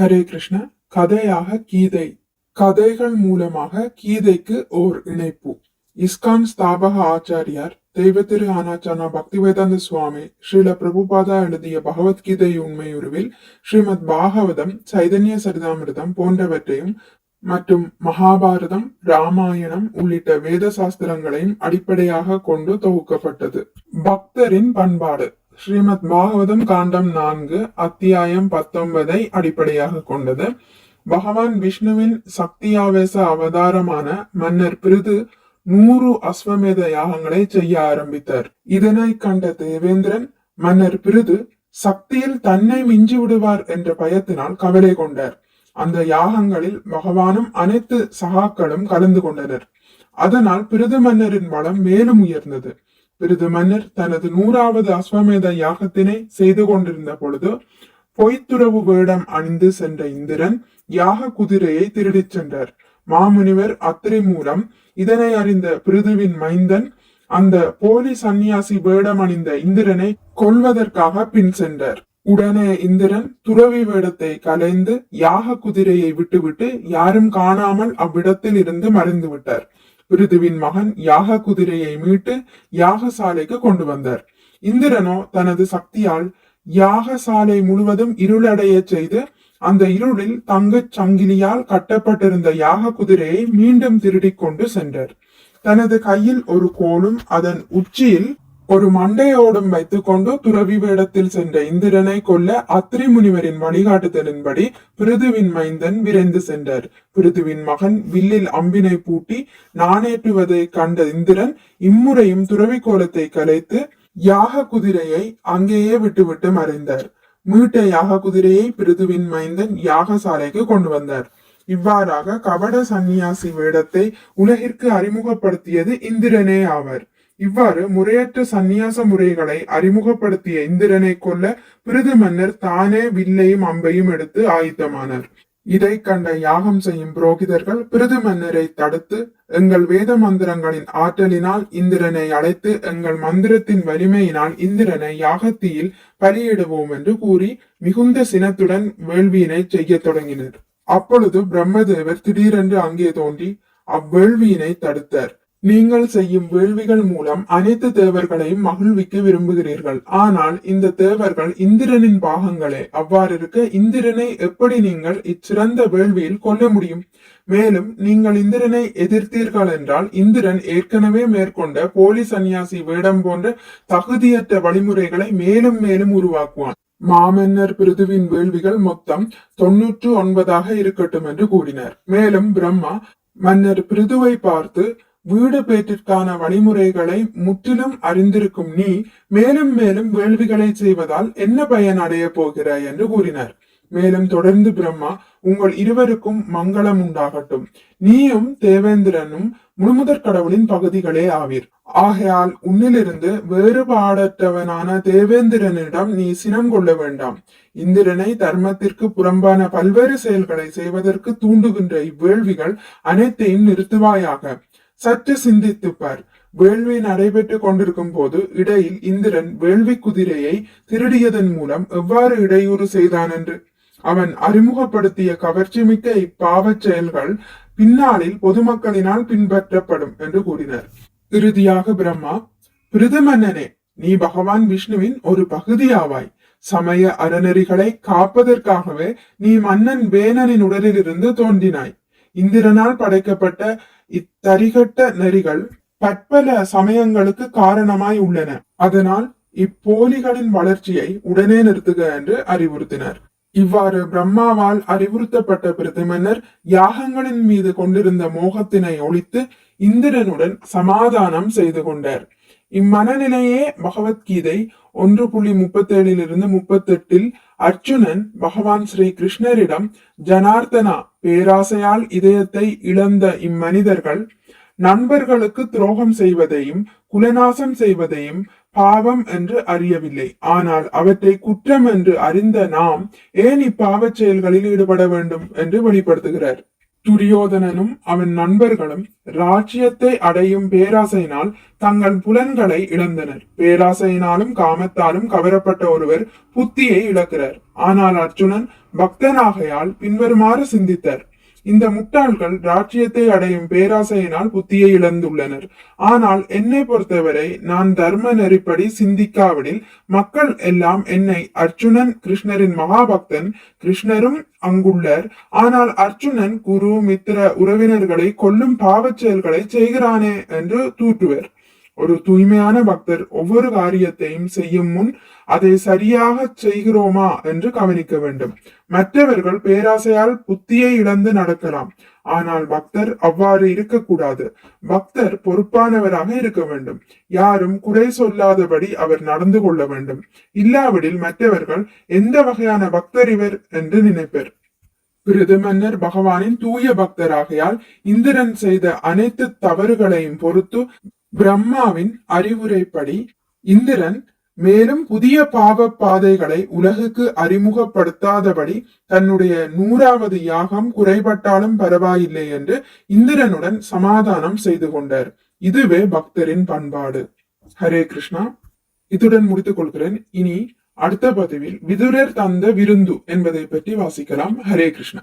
ஹரே கிருஷ்ண கதையாக கீதை. கதைகள் மூலமாக கீதைக்கு ஓர் இணைப்பு. இஸ்கான் ஸ்தாபக ஆச்சாரியார் தெய்வத்திரு ஆனாச்சானா பக்திவேதாந்த சுவாமி ஸ்ரீல பிரபுபாதா எழுதிய பகவத்கீதை உண்மையுருவில் ஸ்ரீமத் பாகவதம் சைதன்ய சரிதாமிரதம் போன்றவற்றையும் மற்றும் மகாபாரதம் ராமாயணம் உள்ளிட்ட வேத சாஸ்திரங்களையும் அடிப்படையாக கொண்டு தொகுக்கப்பட்டது. பக்தரின் பண்பாடு. ஸ்ரீமத் பாகவதம் காண்டம் நான்கு அத்தியாயம் பத்தொன்பதை அடிப்படையாக கொண்டது. பகவான் விஷ்ணுவின் சக்தியாவேச அவதாரமான மன்னர் பிரிது நூறு அஸ்வமேத யாகங்களை செய்ய ஆரம்பித்தார். இதனை கண்ட தேவேந்திரன் மன்னர் பிரிது சக்தியில் தன்னை மிஞ்சி விடுவார் என்ற பயத்தினால் கவலை கொண்டார். அந்த யாகங்களில் பகவானும் அனைத்து சகாக்களும் கலந்து கொண்டனர். அதனால் பிரிது மன்னரின் பலம் மேலும் உயர்ந்தது. விருது மன்னர் தனது நூறாவது அஸ்வமேத யாகத்தினை செய்து கொண்டிருந்த பொழுது பொய்த்துறவு வேடம் அணிந்து சென்ற இந்திரன் யாக குதிரையை திருடிச் சென்றார். மாமுனிவர் அத்திரி மூலம் இதனை அறிந்த பிருதுவின் மைந்தன் அந்த போலி சந்நியாசி வேடம் அணிந்த இந்திரனை கொல்வதற்காக பின் சென்றார். உடனே இந்திரன் துறவி வேடத்தை கலைந்து யாக குதிரையை விட்டுவிட்டு யாரும் காணாமல் அவ்விடத்தில் இருந்து மறைந்து விட்டார் பிருதுவின் மகன் யாக குதிரையை மீட்டு யாகசாலைக்கு கொண்டு வந்தார். இந்திரனோ தனது சக்தியால் யாகசாலை முழுவதும் இருளடைய செய்து அந்த இருளில் தங்கச் சங்கிலியால் கட்டப்பட்டிருந்த யாக குதிரையை மீண்டும் திருடிக் கொண்டு சென்றார். தனது கையில் ஒரு கோலும் அதன் உச்சியில் ஒரு மண்டையோடும் வைத்துக்கொண்டு துறவி வேடத்தில் சென்ற இந்திரனை கொல்ல அத்திரி முனிவரின் வழிகாட்டுதலின்படி பிருதுவின் மைந்தன் விரைந்து சென்றார். பிருதுவின் மகன் வில்லில் அம்பினை பூட்டி நாணேற்றுவதை கண்ட இந்திரன் இம்முறையும் துறவி கோலத்தை கலைத்து யாக குதிரையை அங்கேயே விட்டுவிட்டு மறைந்தார். மீட்ட யாக குதிரையை பிருதுவின் மைந்தன் யாகசாலைக்கு கொண்டு வந்தார். இவ்வாறாக கபட சந்நியாசி வேடத்தை உலகிற்கு அறிமுகப்படுத்தியது இந்திரனே ஆவர். இவ்வாறு முறையற்ற சந்நியாச முறைகளை அறிமுகப்படுத்திய இந்திரனை கொல்ல பிரிது மன்னர் தானே வில்லையும் அம்பையும் எடுத்து ஆயுத்தமானார். இதை கண்ட யாகம் செய்யும் புரோகிதர்கள் பிரிது மன்னரை தடுத்து எங்கள் வேத மந்திரங்களின் ஆற்றலினால் இந்திரனை அழைத்து எங்கள் மந்திரத்தின் வலிமையினால் இந்திரனை யாகத்தியில் பலியிடுவோம் என்று கூறி மிகுந்த சினத்துடன் வேள்வியினை செய்யத் தொடங்கினர். அப்பொழுது பிரம்மதேவர் திடீரென்று அங்கே தோன்றி அவ்வேள்வியினை தடுத்தார். நீங்கள் செய்யும் வேள்விகள் மூலம் அனைத்து தேவர்களையும் மகிழ்விக்க விரும்புகிறீர்கள். ஆனால் இந்த தேவர்கள் இந்திரனின் பாகங்களே. அவ்வாறிருக்க இந்திரனை எப்படி நீங்கள் இச்சிறந்த வேள்வியில் கொல்ல முடியும்? மேலும் நீங்கள் இந்திரனை எதிர்த்தீர்கள் என்றால் இந்திரன் ஏற்கனவே மேற்கொண்ட போலி சந்நியாசி வேடம் போன்ற தகுதியற்ற வழிமுறைகளை மேலும் மேலும் உருவாக்குவான். மாமன்னர் பிருதுவின் வேள்விகள் மொத்தம் தொன்னூற்று ஒன்பதாக இருக்கட்டும் என்று கூறினர். மேலும் பிரம்மா மன்னர் பிருதுவை பார்த்து வீடு பேற்றிற்கான வழிமுறைகளை முற்றிலும் அறிந்திருக்கும் நீ மேலும் மேலும் வேள்விகளை செய்வதால் என்ன பயன் அடைய போகிறாய் என்று கூறினார். மேலும் தொடர்ந்து பிரம்மா உங்கள் இருவருக்கும் மங்களம் உண்டாகட்டும். நீயும் தேவேந்திரனும் முழுமுதற் கடவுளின் பகுதிகளே ஆவீர். ஆகையால் உன்னிலிருந்து வேறுபாடற்றவனான தேவேந்திரனிடம் நீ சினம் கொள்ள வேண்டாம். இந்திரனை தர்மத்திற்கு புறம்பான பல்வேறு செயல்களை செய்வதற்கு தூண்டுகின்ற இவ்வேள்விகள் அனைத்தையும் நிறுத்துவாயாக. சற்று சிந்தித்து பார் வேள்வி நடைபெற்றுக் கொண்டிருக்கும் போது இடையில் இந்திரன் வேள்வி குதிரையை திருடியதன் மூலம் எவ்வாறு இடையூறு செய்தான் என்று அவன் அறிமுகப்படுத்திய கவர்ச்சிமிக்க இப்பாவச் செயல்கள் பின்னாளில் பொதுமக்களினால் பின்பற்றப்படும் என்று கூறினார். இறுதியாக பிரம்மா பிரிதுமன்னனே நீ பகவான் விஷ்ணுவின் ஒரு பகுதியாவாய். சமய அறநெறிகளை காப்பதற்காகவே நீ மன்னன் வேணனின் உடலிலிருந்து தோன்றினாய். இந்திரனால் படைக்கப்பட்ட இத்தரிகட்ட நெறிகள் பற்பல சமயங்களுக்கு காரணமாய் உள்ளன. அதனால் இப்போலிகளின் வளர்ச்சியை உடனே நிறுத்துக என்று அறிவுறுத்தினர். இவ்வாறு பிரம்மாவால் அறிவுறுத்தப்பட்ட பிரதமன்னர் யாகங்களின் மீது கொண்டிருந்த மோகத்தினை ஒழித்து இந்திரனுடன் சமாதானம் செய்து கொண்டார். இம்மனநிலையே பகவத்கீதை ஒன்று புள்ளி முப்பத்தேழிலிருந்து முப்பத்தெட்டில் அர்ஜுனன் பகவான் ஸ்ரீ கிருஷ்ணரிடம் ஜனார்த்தனா பேராசையால் இதயத்தை இழந்த இம்மனிதர்கள் நண்பர்களுக்கு துரோகம் செய்வதையும் குலநாசம் செய்வதையும் பாவம் என்று அறியவில்லை. ஆனால் அவற்றை குற்றம் என்று அறிந்த நாம் ஏன் இப்பாவச் செயல்களில் ஈடுபட வேண்டும்? என்று வெளிப்படுத்துகிறார். துரியோதனனும் அவன் நண்பர்களும் ராஜ்யத்தை அடையும் பேராசையினால் தங்கள் புலன்களை இழந்தனர். பேராசையினாலும் காமத்தாலும் கவரப்பட்ட ஒருவர் புத்தியை இழக்கிறார். ஆனால் அர்ஜுனன் பக்தனாகையால் பின்வருமாறு சிந்தித்தார். இந்த முட்டாள்கள் ராஜ்யத்தை அடையும் பேராசையினால் புத்தியை இழந்துள்ளனர். ஆனால் என்னை பொறுத்தவரை நான் தர்ம நெறிப்படி சிந்திக்காவிடில் மக்கள் எல்லாம் என்னை அர்ஜுனன் கிருஷ்ணரின் மகாபக்தன் கிருஷ்ணரும் அங்குள்ளர். ஆனால் அர்ஜுனன் குரு மித்திர உறவினர்களை கொல்லும் பாவச் செயல்களை செய்கிறானே என்று தூற்றுவர். ஒரு தூய்மையான பக்தர் ஒவ்வொரு காரியத்தையும் செய்யும் முன் அதை சரியாக செய்கிறோமா என்று கவனிக்க வேண்டும். மற்றவர்கள் பேராசையால் புத்தியை இழந்து நடக்கலாம். ஆனால் பக்தர் அவ்வாறு இருக்கக்கூடாது. பக்தர் பொறுப்பானவராக இருக்க வேண்டும். யாரும் குறை சொல்லாதபடி அவர் நடந்து கொள்ள வேண்டும். இல்லாவிடில் மற்றவர்கள் எந்த வகையான பக்தர் இவர் என்று நினைப்பர். பிரதமன்னர் பகவானின் தூய பக்தராகையால் இந்திரன் செய்த அனைத்து தவறுகளையும் பொறுத்து பிரம்மாவின் அறிவுரைப்படி இந்திரன் மேலும் புதிய பாவ பாதைகளை உலகுக்கு அறிமுகப்படுத்தாதபடி தன்னுடைய நூறாவது யாகம் குறைபட்டாலும் பரவாயில்லை என்று இந்திரனுடன் சமாதானம் செய்து கொண்டார். இதுவே பக்தரின் பண்பாடு. ஹரே கிருஷ்ணா. இத்துடன் முடித்துக் கொள்கிறேன். இனி அடுத்த பதிவில் விதுரர் தந்த விருந்து என்பதை பற்றி வாசிக்கலாம். ஹரே கிருஷ்ணா.